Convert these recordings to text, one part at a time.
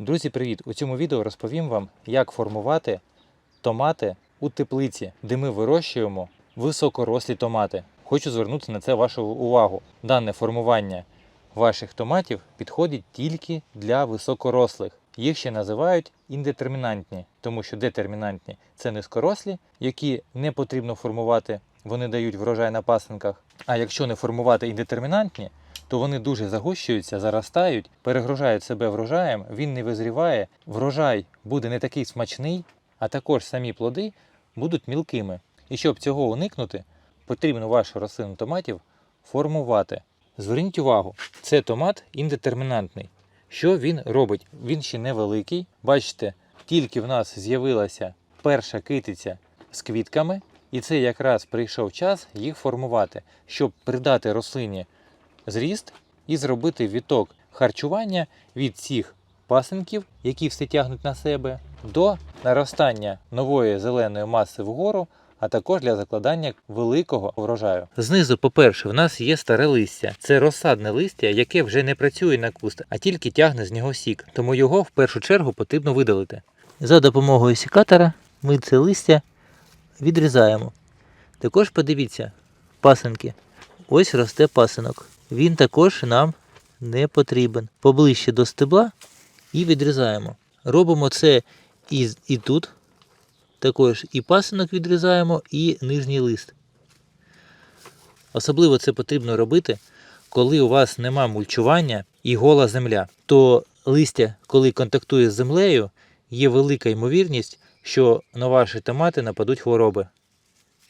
Друзі, привіт! У цьому відео розповім вам, як формувати томати у теплиці, де ми вирощуємо високорослі томати. Хочу звернути на це вашу увагу. Дане формування ваших томатів підходить тільки для високорослих. Їх ще називають індетермінантні, тому що детермінантні це низькорослі, які не потрібно формувати, вони дають врожай на пасинках. А якщо не формувати індетермінантні, то вони дуже загущуються, заростають, перегружають себе врожаєм, він не визріває, врожай буде не такий смачний, а також самі плоди будуть мілкими. І щоб цього уникнути, потрібно вашу рослину томатів формувати. Зверніть увагу, це томат індетермінантний. Що він робить? Він ще невеликий. Бачите, тільки в нас з'явилася перша китиця з квітками, і це якраз прийшов час їх формувати, щоб придати рослині зріст і зробити відток харчування від цих пасинків, які все тягнуть на себе, до наростання нової зеленої маси вгору, а також для закладання великого врожаю. Знизу, по-перше, в нас є старе листя. Це розсадне листя, яке вже не працює на куст, а тільки тягне з нього сік. Тому його в першу чергу потрібно видалити. За допомогою сікатора ми це листя відрізаємо. Також подивіться, пасинки. Ось росте пасинок. Він також нам не потрібен. Поближче до стебла і відрізаємо. Робимо це і, і тут. Також і пасинок відрізаємо, і нижній лист. Особливо це потрібно робити, коли у вас нема мульчування і гола земля. То листя, коли контактує з землею, є велика ймовірність, що на ваші томати нападуть хвороби.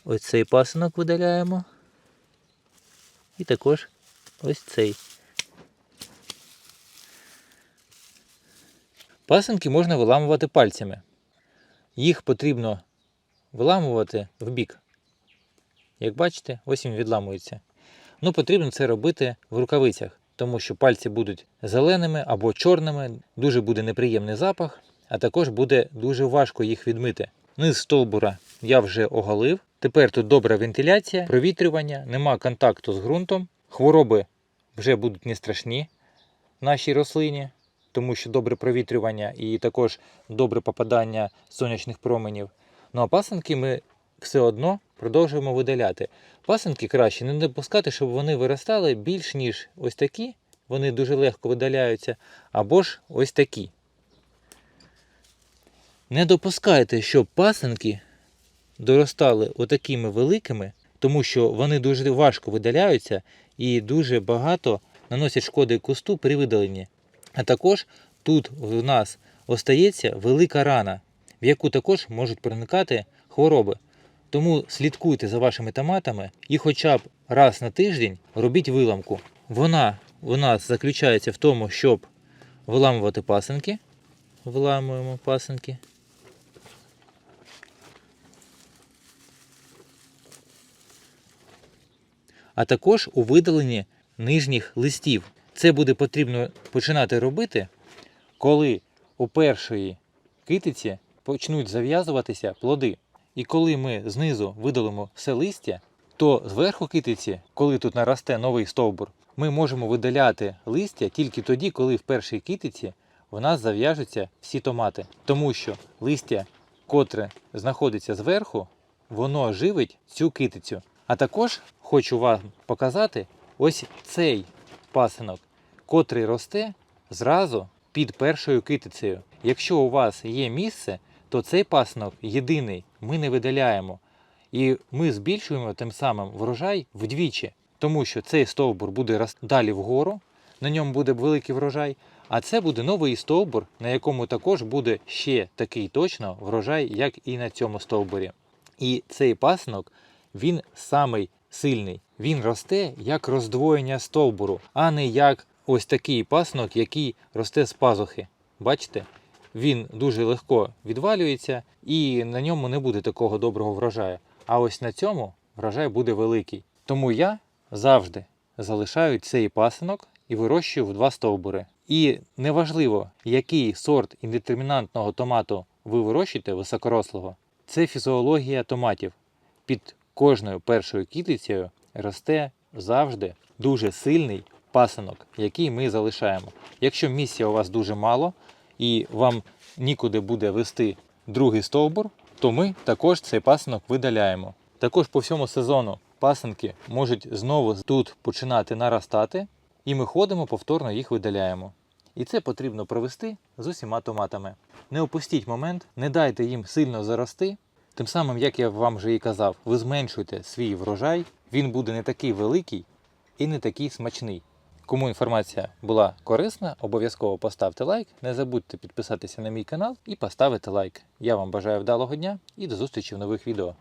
Ось цей пасинок видаляємо. І також ось цей. Пасинки можна виламувати пальцями. Їх потрібно виламувати в бік. Як бачите, ось він відламується. Ну, потрібно це робити в рукавицях, тому що пальці будуть зеленими або чорними, дуже буде неприємний запах, а також буде дуже важко їх відмити. Низ стовбура я вже оголив. Тепер тут добра вентиляція, провітрювання, нема контакту з ґрунтом. Хвороби вже будуть не страшні нашій рослині, тому що добре провітрювання і також добре попадання сонячних променів. Ну а пасинки ми все одно продовжуємо видаляти. Пасинки краще не допускати, щоб вони виростали більш ніж ось такі. Вони дуже легко видаляються, або ж ось такі. Не допускайте, щоб пасинки доростали отакими великими, тому що вони дуже важко видаляються і дуже багато наносять шкоди кусту при видаленні. А також тут в нас остається велика рана, в яку також можуть проникати хвороби. Тому слідкуйте за вашими томатами і хоча б раз на тиждень робіть виламку. Вона у нас заключається в тому, щоб виламувати пасинки. Виламуємо пасинки. А також у видаленні нижніх листів. Це буде потрібно починати робити, коли у першої китиці почнуть зав'язуватися плоди. І коли ми знизу видалимо все листя, то зверху китиці, коли тут наросте новий стовбур, ми можемо видаляти листя тільки тоді, коли в першій китиці в нас зав'яжуться всі томати. Тому що листя, котре знаходиться зверху, воно живить цю китицю. А також хочу вам показати ось цей пасинок, котрий росте зразу під першою китицею. Якщо у вас є місце, то цей пасинок єдиний ми не видаляємо. І ми збільшуємо тим самим врожай вдвічі, тому що цей стовбур буде далі вгору, на ньому буде великий врожай, а це буде новий стовбур, на якому також буде ще такий точно врожай, як і на цьому стовбурі. І цей пасинок він самий сильний. Він росте як роздвоєння стовбуру, а не як ось такий пасинок, який росте з пазухи. Бачите? Він дуже легко відвалюється і на ньому не буде такого доброго врожаю. А ось на цьому врожай буде великий. Тому я завжди залишаю цей пасинок і вирощую в два стовбури. І неважливо, який сорт індетермінантного томату ви вирощуєте високорослого, це фізіологія томатів. Під кожною першою кітицею росте завжди дуже сильний пасинок, який ми залишаємо. Якщо місця у вас дуже мало і вам нікуди буде вести другий стовбур, то ми також цей пасинок видаляємо. Також по всьому сезону пасинки можуть знову тут починати наростати, і ми ходимо повторно їх видаляємо. І це потрібно провести з усіма томатами. Не опустіть момент, не дайте їм сильно зарости. Тим самим, як я вам вже і казав, ви зменшуєте свій врожай, він буде не такий великий і не такий смачний. Кому інформація була корисна, обов'язково поставте лайк. Не забудьте підписатися на мій канал і поставити лайк. Я вам бажаю вдалого дня і до зустрічі в нових відео.